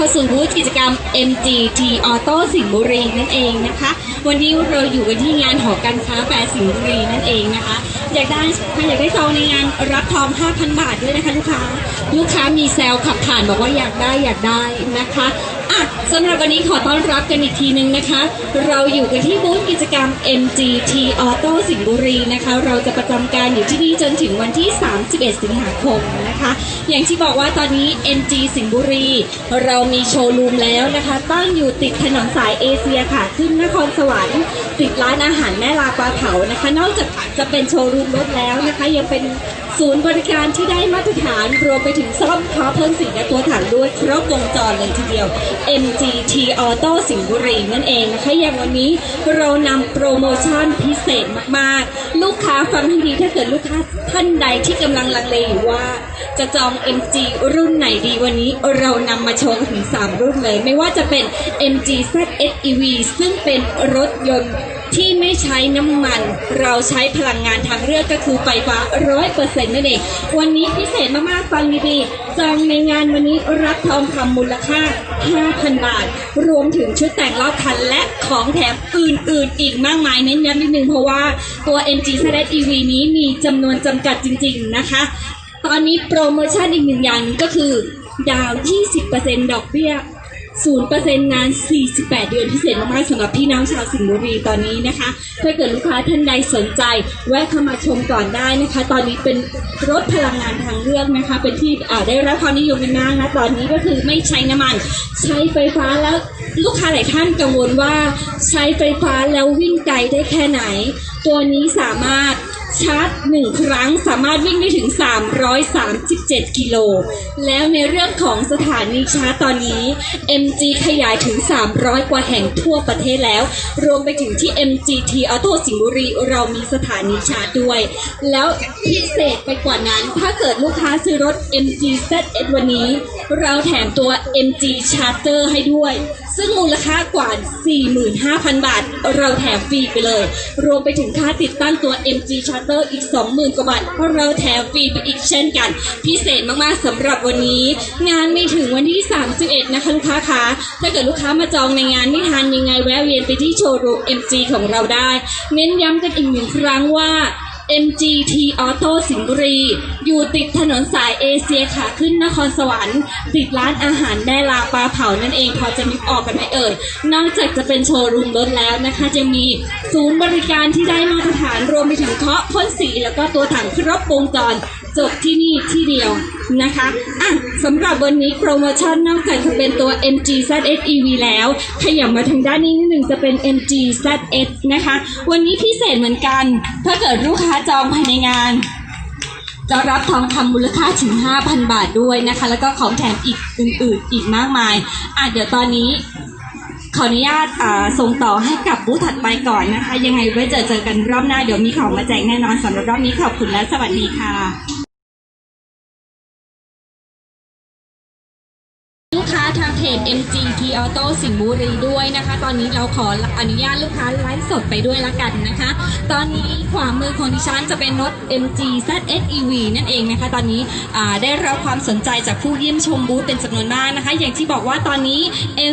เข้าสู่บูธกิจกรรม MGT Auto สิงห์บุรีนั่นเองนะคะ วันนี้เราอยู่กันที่งานหอการค้าแปรสิงห์บุรีนั่นเองนะคะ อยากได้ถ้าอยากได้ซองในงานรับทอง 5,000 บาทด้วยนะคะลูกค้า ลูกค้ามีแซลขับผ่านบอกว่าอยากได้อยากได้นะคะ อะสำหรับวันนี้ขอต้อนรับกันอีกทีนึงนะคะ เราอยู่กันที่บูธกิจกรรม MGT Auto สิงห์บุรีนะคะ เราจะประจำการอยู่ที่นี่จนถึงวันที่ 31 สิงหาคมนะคะ อย่างที่บอกว่าตอนนี้ MG สิงห์บุรี เรามีโชว์รูมแล้วนะคะ ตั้งอยู่ติดถนนสายเอเชียค่ะ ขึ้นนครสวรรค์ติดร้านอาหารแม่ลาปลาเผานะคะ นอกจากจะเป็นโชว์รูมรถแล้วนะคะยังเป็น ศูนย์บริการที่ได้มาตรฐานรวมไปถึงซ่อมค้าเพิ่มสีและตัวถังด้วยครบวงจรเลยทีเดียว MGT Auto สิงห์บุรีนั่นเองนะคะอย่างวันนี้เรานำโปรโมชั่นพิเศษมากๆ ลูกค้าฟังให้ดีถ้าเกิดลูกค้าท่านใดที่กำลังลังเลอยู่ว่า จะจอง MG รุ่นไหนดีวันนี้เรานำมาโชว์ถึง 3 รุ่นเลย ไม่ว่าจะเป็น MG ZS EV ซึ่งเป็นรถยนต์ ที่ไม่ใช้น้ำมัน เราใช้พลังงานทางเลือกก็คือไฟฟ้า100%นั่นเอง วันนี้พิเศษมากๆฟังดีๆจองในงานวันนี้รับทองคำมูลค่า 5,000 บาท รวมถึงชุดแต่งรอบคันและของแถมอื่นๆ อีกมากมายเน้นย้ำนิดนึงเพราะว่าตัว MG ZS EV นี้มีจำนวนจำกัดจริง ๆนะคะ ตอนนี้โปรโมชั่นอีกหนึ่งอย่างหนึ่งก็คือ ดาว 20%ดอกเบี้ย 0%นาน 48 เดือนพิเศษมากๆสำหรับพี่น้องชาวสิงห์บุรีตอนนี้นะคะ ถ้าเกิดลูกค้าท่านใดสนใจ แวะเข้ามาชมก่อนได้นะคะ ตอนนี้เป็นรถพลังงานทางเลือกนะคะ เป็นที่ได้รับความนิยมกันมากนะ ตอนนี้ก็คือไม่ใช้น้ำมัน ใช้ไฟฟ้าแล้วลูกค้าหลายท่านกังวลว่าใช้ไฟฟ้าแล้ววิ่งไกลได้แค่ไหน ตัวนี้สามารถ ชาร์จหนึ่งครั้งสามารถวิ่งได้ถึง 337 กิโล แล้วในเรื่องของสถานีชาร์จตอนนี้ MG ขยายถึง 300 กว่าแห่งทั่วประเทศแล้ว รวมไปถึงที่ MGT Auto สิงห์บุรี เรามีสถานีชาร์จด้วย แล้วพิเศษไปกว่านั้น ถ้าเกิดลูกค้าซื้อรถ MG ZS วันนี้ เราแถมตัว MG Charger ให้ด้วย ซึ่งมูลค่ากว่า 45,000 บาท เราแถมฟรีไปเลย รวมไปถึงค่าติดตั้งตัว MG Charter อีก 20,000 กว่าบาท เราแถมฟรีไปอีกเช่นกัน พิเศษมากๆสำหรับวันนี้ งานไม่ถึงวันที่ 31 นะคะลูกค้าคะถ้าเกิดลูกค้ามาจองในงานไม่ทันยังไงแวะเวียนไปที่โชว์รูม MG ของเราได้ เน้นย้ำกันอีกหนึ่งครั้งว่า MGT Auto สิงห์บุรี อยู่ติดถนนสายเอเชียขาขึ้นนครสวรรค์ติดร้านอาหารแม่ลาปลาเผานั่นเองพอจะนึกออกกันไหมเอ่ยนอกจากจะเป็นโชว์รูมรถแล้วนะคะจะมีศูนย์บริการที่ได้มาตรฐานรวมไปถึงเคาะพ่นสีแล้วก็ตัวถังครบวงจร จบที่นี่ที่เดียวนะคะอะสำหรับวันนี้โปรโมชั่นนอกจากจะเป็นตัว MG ZS EV แล้ว ขยับมาทางด้านนี้นิดหนึ่งจะเป็น MG ZS นะคะ วันนี้พิเศษเหมือนกัน ถ้าเกิดลูกค้าจองภายในงาน จะรับทองคำมูลค่าถึง 5,000 บาทด้วยนะคะ แล้วก็ของแถมอีกอื่นๆ อีกมากมาย อะเดี๋ยวตอนนี้ขออนุญาตอ่าส่งต่อให้กับบูธถัดไปก่อนนะคะ ยังไงไว้เจอเจอกันรอบหน้าเดี๋ยวมีของมาแจกแน่นอนสำหรับรอบนี้ขอบคุณและสวัสดีค่ะ ค้าทางเพจ MGT Auto สิงห์บุรีด้วยนะคะ ตอนนี้เราขออนุญาตลูกค้าไลฟ์สดไปด้วยละกันนะคะ ตอนนี้ขวามือของดิฉันจะเป็นรถ MG ZS EV นั่นเองนะคะ ตอนนี้ได้รับความสนใจจากผู้เยี่ยมชมบูธเป็นจำนวนมากนะคะ อย่างที่บอกว่าตอนนี้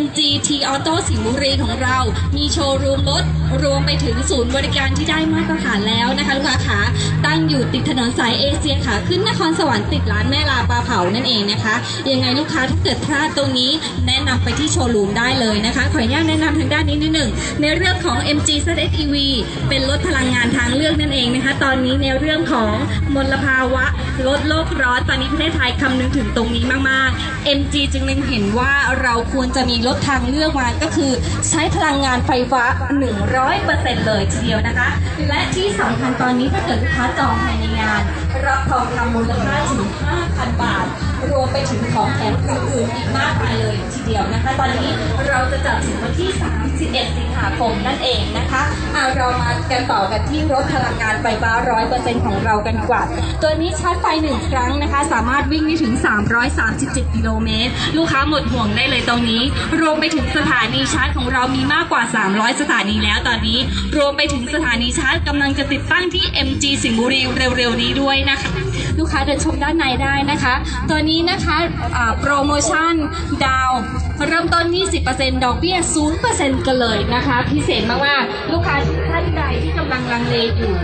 MGT Auto สิงห์บุรีของเรา มีโชว์รูมรถรวมไปถึงศูนย์บริการที่ได้มาตรฐานแล้วนะคะลูกค้าขาตั้งอยู่ติดถนนสายเอเชียค่ะขึ้นนครสวรรค์ติดร้านแม่ลาปลาเผานั่นเองนะคะ ยังไงลูกค้าถ้าเกิดพลาดตัวรงนี้แนะนำไปที่โชว์รูมได้เลยนะคะ ขออนุญาตแนะนำทางด้านนี้นิดหนึ่ง ในเรื่องของ MG ZS EV เป็นรถพลังงานทางเลือกนั่นเองนะคะ ตอนนี้ในเรื่องของมลภาวะลดโลกร้อนตอนนี้ประเทศไทยคำนึงถึงตรงนี้มากๆ MG จึงเล็งเห็นว่าเราควรจะมีรถทางเลือกมาก็คือ ใช้พลังงานไฟฟ้า 100%เลยทีเดียวนะคะ และที่สำคัญตอนนี้ถ้าเกิดลูกค้าจองภายในงาน รับทองคำมูลค่าถึง 5,000 บาท รวมไปถึงของแถมอื่นๆอีกมากมายเลยทีเดียวนะคะ ตอนนี้เราจะจัดถึงวันที่ 31 สิงหาคมนั่นเองนะคะเอะเรามากันต่อกันที่รถพลังงานไฟฟ้า 100%ของเรากันกว่า ตัวนี้ชาร์จไฟหนึ่งครั้งนะคะ สามารถวิ่งได้ถึง 337 กิโลเมตร ลูกค้าหมดห่วงได้เลยตรงนี้ รวมไปถึงสถานีชาร์จของเรามีมากกว่า 300 สถานีแล้วตอนนี้ รวมไปถึงสถานีชาร์จกำลังจะติดตั้งที่ MG สิงห์บุรีเร็วๆนี้ด้วยนะคะ ลูกค้าเดินชมด้านในได้นะคะตัวนี้นะคะะโปรโมชั่นดาว เริ่มต้นที่ 10%ดอกเบี้ย 0%กันเลยนะคะ พิเศษมาก ๆ ลูกค้าท่านใดที่กำลังลังเลอยู่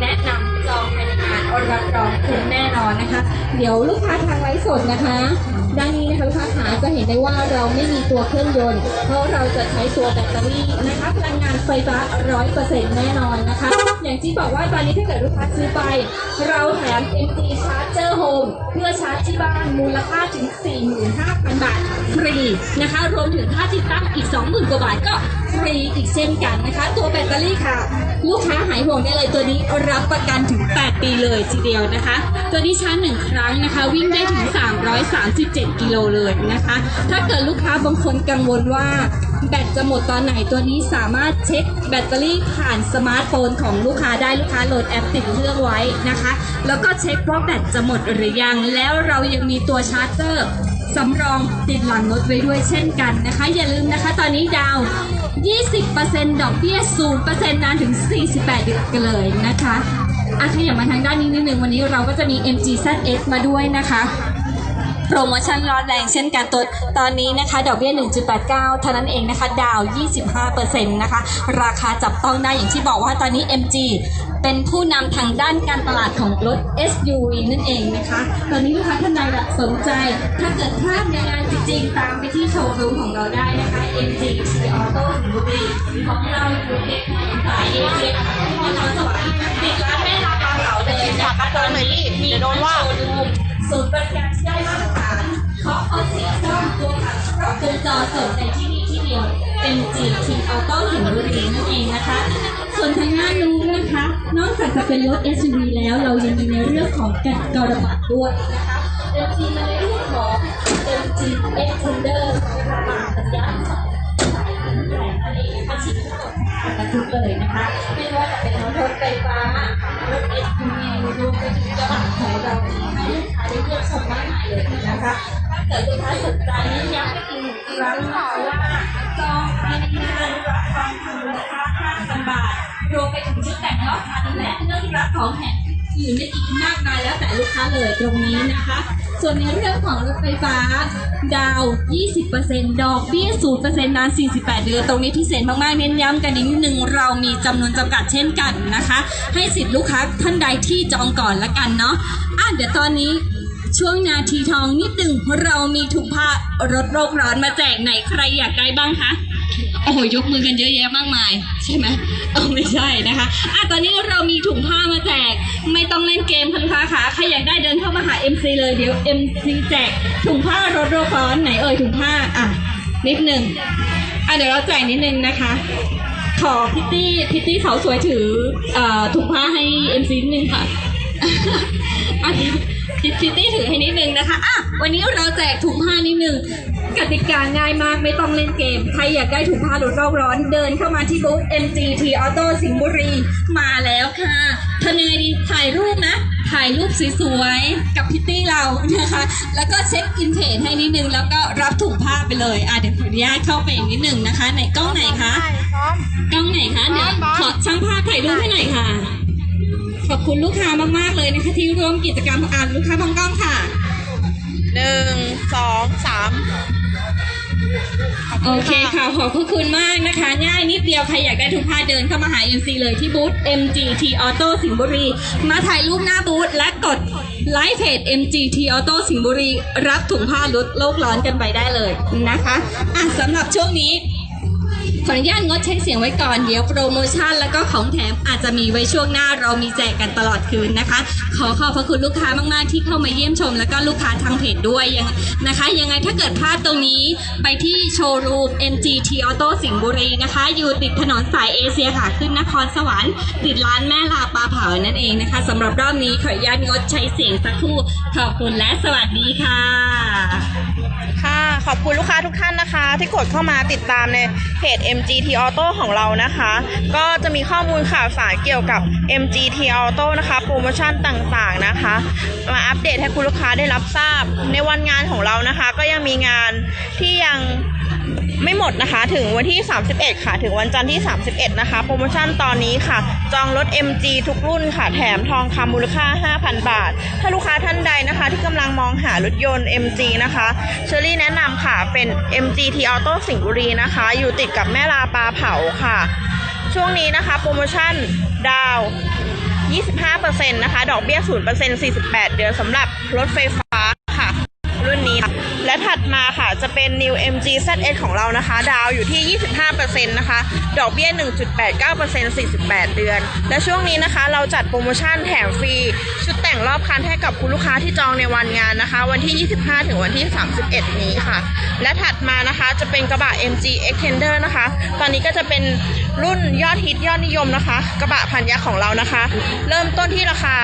แนะนำจองภายในงานรับรองคุ้มแน่นอนนะคะ เดี๋ยวลูกค้าทางไลฟ์สดนะคะ ด้านนี้นะคะลูกค้าขาจะเห็นได้ว่าเราไม่มีตัวเครื่องยนต์ เพราะเราจะใช้ตัวแบตเตอรี่นะคะพลังงานไฟฟ้า100%แน่นอนนะคะ อย่างที่บอกว่าตอนนี้ถ้าเกิดลูกค้าซื้อไป เราแถม MT Charger Home เพื่อชาร์จที่บ้านมูลค่าถึง 45,000 บาทฟรีนะคะ รวมถึงค่าติดตั้งอีก 20,000 กว่าบาทก็ฟรีอีกเช่นกันนะคะ ตัวแบตเตอรี่ค่ะ ลูกค้าหายห่วงได้เลยตัวนี้รับประกันถึง 8 ปีเลยทีเดียวนะคะ ตัวนี้ชาร์จหนึ่งครั้งนะคะ วิ่งได้ถึง 337 กิโลเลยนะคะ ถ้าเกิดลูกค้าบางคนกังวลว่าแบตจะหมดตอนไหนตัวนี้สามารถเช็คแบตเตอรี่ผ่านสมาร์ทโฟนของลูกค้าได้ลูกค้าโหลดแอปติดเครื่องไว้นะคะ แล้วก็เช็คว่าแบตจะหมดหรือยัง แล้วเรายังมีตัวชาร์จเจอร์สำรองติดหลังรถไว้ด้วยเช่นกันนะคะ อย่าลืมนะคะ ตอนนี้ดาว 20%ดอกเบี้ย0%นานถึง 48เดือนกันเลยนะคะอะขยับมาทางด้านนี้นิดนึงวันนี้เราก็จะมี MG ZS มาด้วยนะคะ โปรโมชั่นร้อนแรงเช่นกันตัวตอนนี้นะคะ ดอกเบี้ย 1.89 เท่านั้นเองนะคะ ดาว 25%นะคะ ราคาจับต้องได้อย่างที่บอกว่าตอนนี้ MG เป็นผู้นำทางด้านการตลาดของรถ SUV นั่นเองนะคะ ตอนนี้ลูกค้าท่านใดแบบสนใจ ถ้าเกิดพลาดในงานจริงๆ ตามไปที่โชว์รูมของเราได้นะคะ MG T Auto สิงห์บุรีของเราอยู่ในสายเอเชียที่นครสวรรค์ติดร้านแม่ลาปลาเผาเลยนะคะตอนนี้มีโดนว่าศูนย์บริการที่ได้มา ตรานขอเอาเสียซ่อมตัวขัดครบวงจรส่งในที่นี่ที่เดียว MG T Auto สิงห์บุรีนั่นเองนะคะ ส่วนทางหน้านู้นนะคะ นอกจากจะเป็นรถ SUV แล้วเรายังมีในเรื่องของการกระบะด้วยนะคะ MG มาในเรื่องของ MG Extender นะคะสัญญาณของสายพันธุ์แรงนั่นเองนะคะชิ้นทั้งหมดบรรทุกเลยนะคะไม่ว่าจะเป็นรถไฟฟ้ารถ SUV รวมไปถึงกระบะของเราให้ลูกค้าได้เลือกชมมากมา เลยนะคะถ้าเกิดลูกค้าสนใจนี้ย้ำอีกหนึ่งครั้งนะคะว่าจองภายในงานรับทองคำมูลค่า5,000บาทรวมไปถึงชุดแต่งรอบคันและเรื่องรับของแถมอื่นได้อีกมากมายแล้วแต่ลูกค้าเลยตรงนี้นะคะ ส่วนในเรื่องของรถไฟฟ้า ดาว 20%ดอกเบี้ย 0%นาน 48 เดือน ตรงนี้พิเศษมากๆ เน้นย้ำกันอีกนิดนึง เรามีจำนวนจำกัดเช่นกันนะคะ ให้สิทธิ์ลูกค้าท่านใดที่จองก่อนละกันเนาะ อะเดี๋ยวตอนนี้ ช่วงนาทีทองนิดหนึ่งเรามีถุงผ้ารถโรคร้อนมาแจกไหนใครอยากได้บ้างคะโอ้โหยกมือกันเยอะแยะมากมาย ใช่ไหมเออไม่ใช่นะคะอะตอนนี้เรามีถุงผ้ามาแจก ไม่ต้องเล่นเกมค่ะลูกค้าค่ะใครอยากได้เดินเข้ามาหา MC เลยเดี๋ยว MC แจกถุงผ้ารถโรคร้อนไหนเอ่ยถุงผ้าอะนิดหนึ่งอะเดี๋ยวเราแจกนิดนึงนะคะขอพิตตี้พิตตี้เขาสวยถืออ่อถุงผ้าให้ MC นิดนึงค่ะอันนี้ พิตตี้ถือให้นิดนึงนะคะอะวันนี้เราแจกถุงผ้านิดนึงกติกาง่ายมากไม่ต้องเล่นเกม ใครอยากได้ถุงผ้าลดโลกร้อนเดินเข้ามาที่บูธ MGT Auto สิงห์บุรีมาแล้วค่ะทำยังไงดีถ่ายรูปนะ ถ่ายรูปสวยๆ กับพิตตี้เรานะคะ แล้วก็เช็คอินเพจให้นิดนึง แล้วก็รับถุงผ้าไปเลยอะเดี๋ยวขออนุญาตเข้าไปอีกนิดนึงนะคะไหนกล้องไหนคะกล้องไหนคะเดี๋ยวขอช่างภาพถ่ายรูปให้หน่อยค่ะ ขอบคุณลูกค้ามากๆเลยนะคะที่ร่วมกิจกรรมอ่านลูกค้าบังกล้องค่ะหนึ่งสองสามโอเคค่ะขอบพระคุณมากนะคะ ง่ายนิดเดียว ใครอยากได้ทุกผ้าเดินเข้ามาหา MC เลยที่บูธ MGT Auto สิงห์บุรี มาถ่ายรูปหน้าบูธและกดไลค์เพจ MGT Auto สิงห์บุรี รับถุงผ้าลดโลกร้อนกันไปได้เลยนะคะอะสำหรับช่วงนี้ ขออนุญาตงดใช้เสียงไว้ก่อนเดี๋ยวโปรโมชั่นแล้วก็ของแถมอาจจะมีไว้ช่วงหน้าเรามีแจกกันตลอดคืนนะคะ ขอขอบพระคุณลูกค้ามากๆ ที่เข้ามาเยี่ยมชม แล้วก็ลูกค้าทางเพจด้วยยังนะคะ ยังไงถ้าเกิดพลาดตรงนี้ไปที่โชว์รูม MGT Auto สิงห์บุรีนะคะ อยู่ติดถนนสายเอเชียค่ะขึ้นนครสวรรค์ติดร้านแม่ลาปลาเผานั่นเองนะคะสำหรับรอบนี้ขออนุญาตงดใช้เสียงสักครู่ขอบคุณและสวัสดีค่ะ ค่ะขอบคุณลูกค้าทุกท่านนะคะ ที่กดเข้ามาติดตามในเพจ MGT Auto ของเรานะคะ ก็จะมีข้อมูลข่าวสารเกี่ยวกับ MGT Auto นะคะ โปรโมชั่นต่างๆนะคะ มาอัปเดตให้คุณลูกค้าได้รับทราบ ในวันงานของเรานะคะ ก็ยังมีงานที่ยัง ไม่หมดนะคะ ถึงวันที่ 31 ค่ะ ถึงวันจันทร์ที่ 31 นะคะ โปรโมชั่นตอนนี้ค่ะ จองรถ MG ทุกรุ่นค่ะ แถมทองคำมูลค่า 5,000 บาท ถ้าลูกค้าท่านใดนะคะ ที่กำลังมองหารถยนต์ MG นะคะเชอรี่แนะนำค่ะเป็น MG T Auto สิงห์บุรีนะคะ อยู่ติดกับแม่ลาปลาเผาค่ะ ช่วงนี้นะคะ โปรโมชั่นดาว 25%นะคะ ดอกเบี้ย 0% 48 เดือนสำหรับรถไฟฟ้า และถัดมาค่ะจะเป็น New MG ZS ของเรานะคะ ดาวอยู่ที่ 25%นะคะ ดอกเบี้ย 1.89% 48 เดือน และช่วงนี้นะคะ เราจัดโปรโมชั่นแถมฟรี ชุดแต่งรอบคันให้กับคุณลูกค้าที่จองในวันงานนะคะ วันที่ 25 ถึงวันที่ 31 นี้ค่ะ และถัดมานะคะจะเป็นกระบะ MG Extender นะคะ ตอนนี้ก็จะเป็นรุ่นยอดฮิตยอดนิยมนะคะ กระบะพันยักษ์ของเรานะคะ เริ่มต้นที่ราคา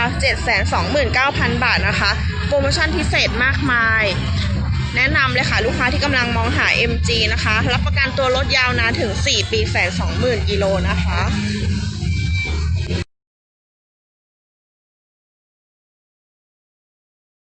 729,000 บาทนะคะ โปรโมชั่นพิเศษมากมาย แนะนำเลยค่ะ ลูกค้าที่กำลังมองหา MG นะคะ รับประกันตัวรถยาวนานถึง 4 ปีแสน20,000กิโลนะคะ